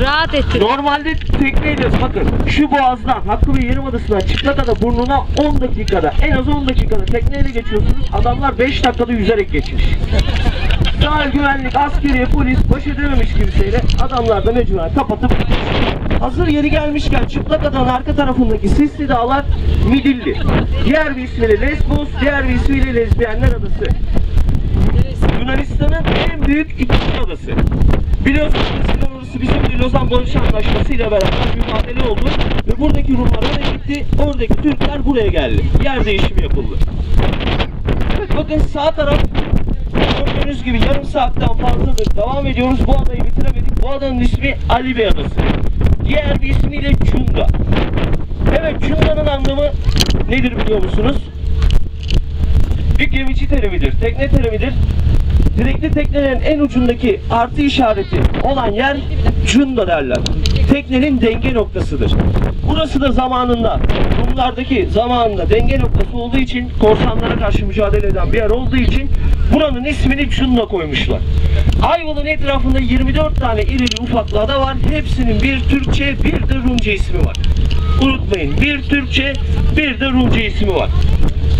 Rahat ettin. Normalde tekneyle bakın şu boğazdan Hakkı Bey Yarımadası'ndan Çıplakada burnuna 10 dakikada en az 10 dakikada tekneyle geçiyorsunuz. Adamlar 5 dakikada yüzerek geçmiş. Sahil güvenlik, askeriye, polis baş edememiş kimseyle adamlar da mecburen kapatıp Hazır yeri gelmişken Çıplakada'nın arka tarafındaki Sisli Dağlar Midilli. Diğer bir ismiyle Lesbos, diğer bir ismiyle Lezbiyenler Adası. Yunanistan'ın en büyük ikinci adası. Biliyorsunuz bizim bir Lozan Barış Anlaşması ile beraber mücadele oldu. Ve buradaki Rumlar oraya gitti, oradaki Türkler buraya geldi. Yer değişimi yapıldı. Bakın sağ taraf gördüğünüz gibi yarım saatten fazladır devam ediyoruz. Bu adayı bitiremedik. Bu adanın ismi Ali Bey Adası. Diğer bir ismiyle Cunda. Evet Cunda'nın anlamı nedir biliyor musunuz? Bir gemici terimidir, tekne terimidir. Direkli teknelerin en ucundaki artı işareti olan yer cunda derler. Teknenin denge noktasıdır. Burası da zamanında Rumlardaki zamanında denge noktası olduğu için korsanlara karşı mücadele eden bir yer olduğu için buranın ismini cunda koymuşlar. Ayvalık'ın etrafında 24 tane irili ufaklı ada var. Hepsinin bir Türkçe bir de Rumca ismi var. Unutmayın bir Türkçe bir de Rumca ismi var.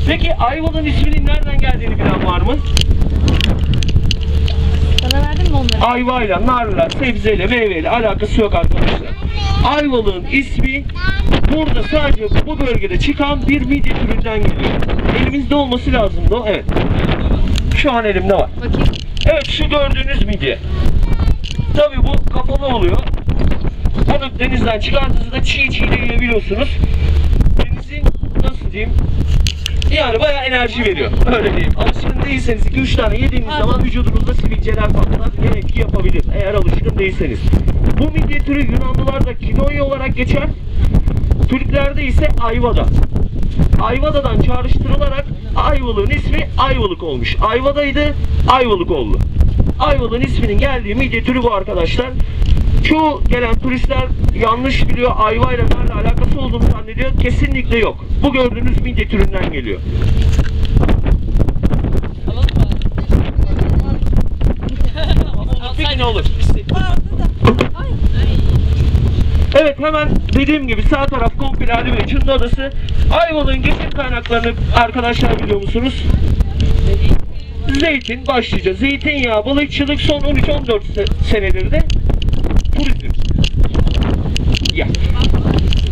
Peki Ayvalık'ın isminin nereden geldiğini bilen var mı? Sana verdim mi onları? ayvayla, narla, sebzeyle, meyveyle alakası yok arkadaşlar. Ayvalık'ın ismi burada sadece bu bölgede çıkan bir midye türünden geliyor. Elimizde olması lazımdı o. Evet. Şu an elimde var. Bakayım. Evet şu gördüğünüz midye. Tabii bu kapalı oluyor. Bunu denizden çıkarttığınızda çiğ çiğ de yiyebiliyorsunuz. Denizin nasıl diyeyim? Yani bayağı enerji veriyor. Öyle diyeyim. Alışkın değilseniz 2-3 tane yediğiniz zaman vücudunuzda sivilceler patlar. Gene etki yapabilir. Eğer alışkın değilseniz. Bu midye türü Yunanlılarda kinoya olarak geçer. Türklerde ise ayvada. Ayvada'dan çağrıştırılarak Ayvalık'ın ismi Ayvalık olmuş. Ayvada'ydı, Ayvalık oldu. Ayvalık'ın isminin geldiği midye türü bu arkadaşlar. Çoğu gelen turistler yanlış biliyor, ayva ile narla alakası olduğunu zannediyor. Kesinlikle yok. Bu gördüğünüz midye türünden geliyor. Bir gün olur. Evet hemen dediğim gibi sağ taraf komple Bey Çınlı Adası. Ayvalık'ın geçim kaynaklarını arkadaşlar biliyor musunuz? Zeytin başlıca. Zeytinyağı, balıkçılık son 13-14 se- senedir de. Ya.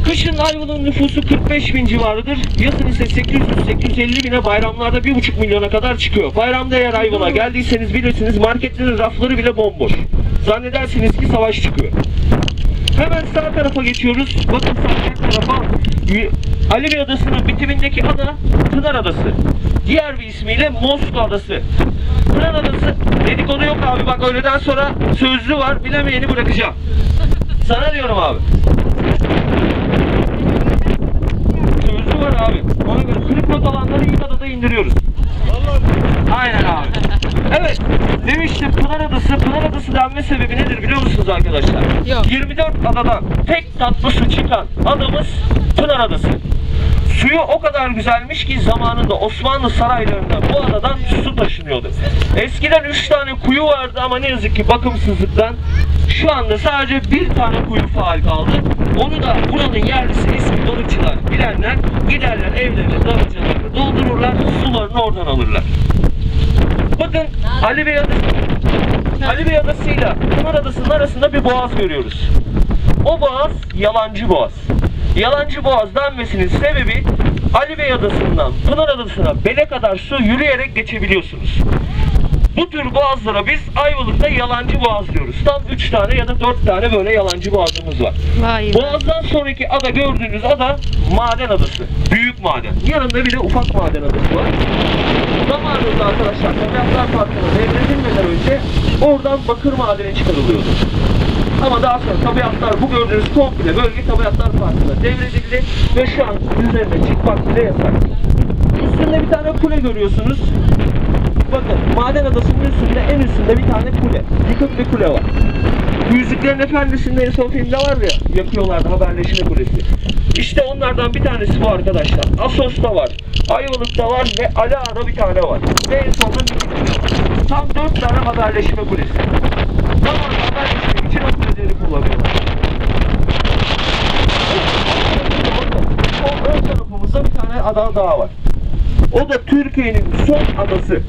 Kışın Ayvalık'ın nüfusu 45 bin civarıdır. Yazın ise 800-850 bine bayramlarda 1,5 milyona kadar çıkıyor. Bayramda eğer Ayvalık'a geldiyseniz bilirsiniz marketlerin rafları bile bomboş. Zannedersiniz ki savaş çıkıyor. Hemen sağ tarafa geçiyoruz. Bakın sağ tarafa Bey Adası'nın bitimindeki ada Pınar Adası. Diğer bir ismiyle Mosko Adası. Pınar Adası dedikodu yok abi bak öğleden sonra sözlü var bilemeyeni bırakacağım. Sana diyorum abi. Sözlü var abi. Ona göre kırık not alanları ilk adada indiriyoruz. Aynen abi. Evet. Demiştim Pınar Adası. Pınar Adası denme sebebi nedir biliyor musunuz arkadaşlar? Yok. 24 adadan tek tatlı su çıkan adamız Pınar Adası. Suyu o kadar güzelmiş ki zamanında Osmanlı saraylarında bu adadan su taşınıyordu. Eskiden 3 tane kuyu vardı ama ne yazık ki bakımsızlıktan şu anda sadece bir tane kuyu faal kaldı. Onu da buranın yerlisi eski balıkçılar bilenler giderler evlerine damıcılarını doldururlar sularını oradan alırlar. Bakın Ali Bey Adası, Ali Bey Adası ile Pınar Adası'nın arasında bir boğaz görüyoruz. O boğaz yalancı boğaz. Yalancı boğaz denmesinin sebebi Ali Bey Adası'ndan Pınar Adası'na bele kadar su yürüyerek geçebiliyorsunuz. Bu tür boğazlara biz Ayvalık'ta yalancı boğaz diyoruz. Tam 3 tane ya da 4 tane böyle yalancı boğazımız var. Vay. Boğazdan sonraki ada gördüğünüz ada maden adası. Büyük maden. Yanında bir de ufak maden adası var. Zamanında arkadaşlar Tabiatlar Parkı'na devredilmeden önce oradan bakır madeni çıkarılıyordu. Ama daha sonra tabiatlar bu gördüğünüz komple bölge Tabiatlar Parkı'na devredildi ve şu an üzerine çıkmak bile yasak. Üstünde bir tane kule görüyorsunuz. Bakın maden adasının üstünde en üstünde bir tane kule. Yıkık bir kule var. Yüzüklerin Efendisi'nde en son filmde var ya yakıyorlardı haberleşme kulesi. İşte onlardan bir tanesi bu arkadaşlar. Asos'ta var. Ayvalık'ta var ve Ala'da bir tane var. Ve en sonunda bir. Tam dört tane haberleşme kulesi çok beceri kullanıyorlar. Ön tarafımızda bir tane ada daha var. O da Türkiye'nin son adası.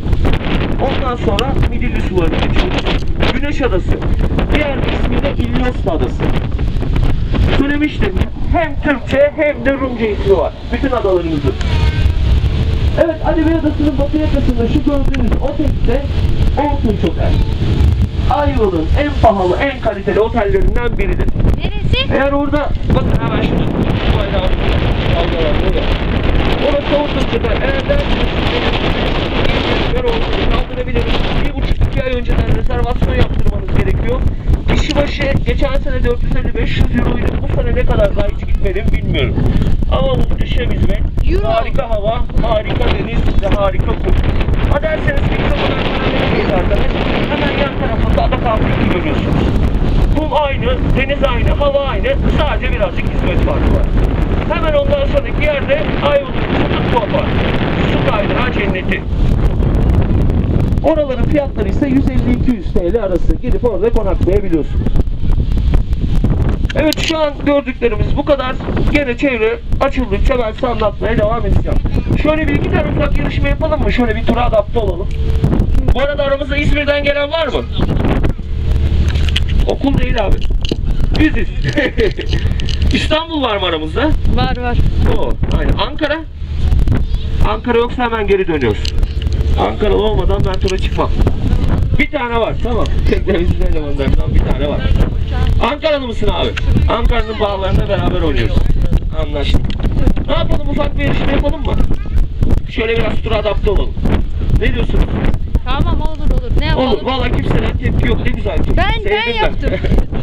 Ondan sonra Midilli sularına geçiyoruz. Güneş Adası. Diğer ismi de İllyosma Adası. Söylemiştim hem Türkçe hem de Rumca ismi var. Bütün adalarımızın. Evet Alevi Adası'nın batı yakasında şu gördüğünüz otelikte olsun çok. Ayvalık'ın en pahalı, en kaliteli otellerinden biridir. Neresi? Eğer orada, bakın hemen şurada, bu bayrağı. Orası Altın Otel. Eğer derseniz, ben olsun, kaldırabiliriz. Bir buçuk iki ay önceden rezervasyon yaptırmanız gerekiyor. Kişi başı geçen sene 450-500 euroydu. Bu sene ne kadar daha hiç gitmedim bilmiyorum. Ama muhteşem hizmet. Euro. Harika hava, harika deniz ve harika kum. Ha derseniz bir de kadar neredeyiz arkadaş? Hemen yan tarafında ada kampını görüyorsunuz. Kum aynı, deniz aynı, aynı. Sadece birazcık hizmet farkı var. Hemen ondan sonraki yerde Ayvalık Su Aqua Su kaydırağı cenneti. Oraların fiyatları ise 150-200 TL arası. Gidip orada konaklayabiliyorsunuz. Evet şu an gördüklerimiz bu kadar. Gene çevre açıldıkça ben size anlatmaya devam edeceğim. Şöyle bir iki tane ufak yarışma yapalım mı? Şöyle bir tura adapte olalım. Bu arada aramızda İzmir'den gelen var mı? Okul değil abi. Biziz. İstanbul var mı aramızda? Var var. O, aynen. Ankara? Ankara yoksa hemen geri dönüyoruz. Ankaralı olmadan ben tura çıkmam. Bir tane var, tamam. Teknemizin elemanlarından bir tane var. Ankaralı mısın abi? Ankara'nın bağlarında beraber oynuyoruz. Anlaştık. Ne yapalım, ufak bir yarışma yapalım mı? Şöyle biraz tura adapte olalım. Ne diyorsunuz? Tamam olur olur. Ne yapalım? Olur, valla kimseden tepki yok, ne güzel. Ben ben Sevdim yaptım.